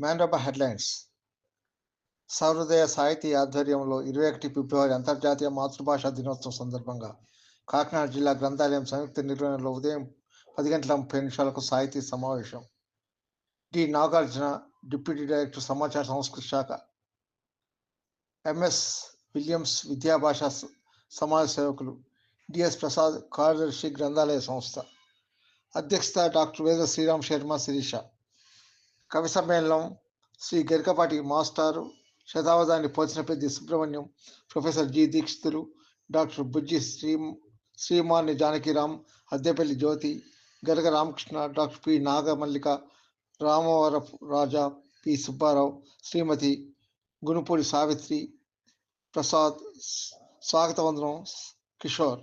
మ్యాన్రబా headlines. సహృదయ సాహితీ ఆధ్వర్యంలో ఇరవై ఒకటి ఫిబ్రవరి అంతర్జాతీయ మాతృభాషా దినోత్సవం సందర్భంగా కాకినాడ జిల్లా గ్రంథాలయం సంయుక్త నిర్వహణలో ఉదయం పది గంటల ముప్పై నిమిషాలకు సాహితీ సమావేశం. డి. నాగార్జున డిప్యూటీ డైరెక్టర్ సమాచార సంస్కృతి శాఖ. ఎంఎస్ విలియమ్స్ విద్యాభాష సమాజ సేవకులు. డిఎస్ ప్రసాద్ కార్యదర్శి గ్రంథాలయ సంస్థ. అధ్యక్షత డాక్టర్ వేద శ్రీరామ్ శర్మ శిరీష. కవి సమ్మేళనం శ్రీ గరికపాటి మాస్టారు శతావధాని Pochinapeddi Subrahmanyam professor G Dikshitulu doctor Bujji Shri Srimani Janakiram Addepalli Jyothi Garaga Ramakrishna doctor P Nagamallika Ramavarapu Raja P Subbarao Shrimati Gunupudi Savitri Prasad స్వాగత వందనం కిషోర్.